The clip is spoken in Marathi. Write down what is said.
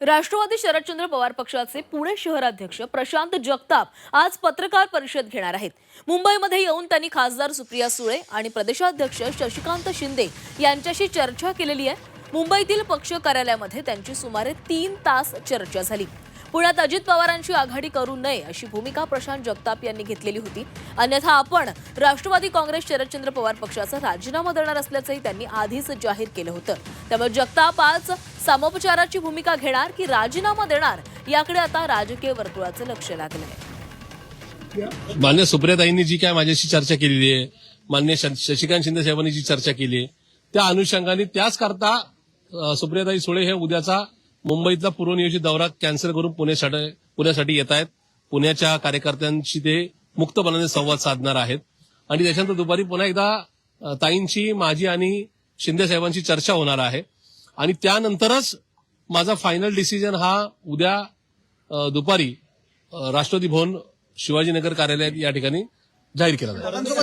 राष्ट्रवादी शरदचंद्र पवार पक्षाचे पुणे शहराध्यक्ष प्रशांत जगताप आज पत्रकार परिषद घेणार आहेत. मुंबईमध्ये येऊन त्यांनी खासदार सुप्रिया सुळे आणि प्रदेशाध्यक्ष शशिकांत शिंदे यांच्याशी चर्चा केलेली आहे. मुंबईतील पक्ष कार्यालयामध्ये त्यांची सुमारे तीन तास चर्चा झाली. पुण्यात अजित पवारांची आघाडी करू नये अशी भूमिका प्रशांत जगताप यांनी घेतलेली होती. अन्यथा आपण राष्ट्रवादी काँग्रेस शरदचंद्र पवार पक्षाचा राजीनामा देणार असल्याचंही त्यांनी आधीच जाहीर केलं होतं. त्यामुळे जगताप आज सामोपचाराची भूमिका घेणार की राजीनामा देणार याकडे आता राजकीय वर्तुळाचं लक्ष लागलंय. मान्य सुप्रियाताईंनी जी काय माझ्याशी चर्चा केलेली आहे मान्य श- शशिकांत शिंदे साहेबांनी जी चर्चा केली आहे त्या अनुषंगाने त्याच करता सुप्रियाताई सुळे हे उद्याचा मुंबईतला पूर्वनियोजित दौरा कॅन्सल करून पुण्यासाठी पुण्यासाठी येत आहेत. पुण्याच्या कार्यकर्त्यांशी ते मुक्तपणाने संवाद साधणार आहेत. आणि त्याच्यानंतर दुपारी पुन्हा एकदा ताईंची माझी आणि शिंदे साहेबांची चर्चा होणार आहे. आणि त्यानंतरच माझा फायनल डिसिजन हा उद्या दुपारी राष्ट्रपती भवन शिवाजीनगर कार्यालयात या ठिकाणी जाहीर केला जाईल.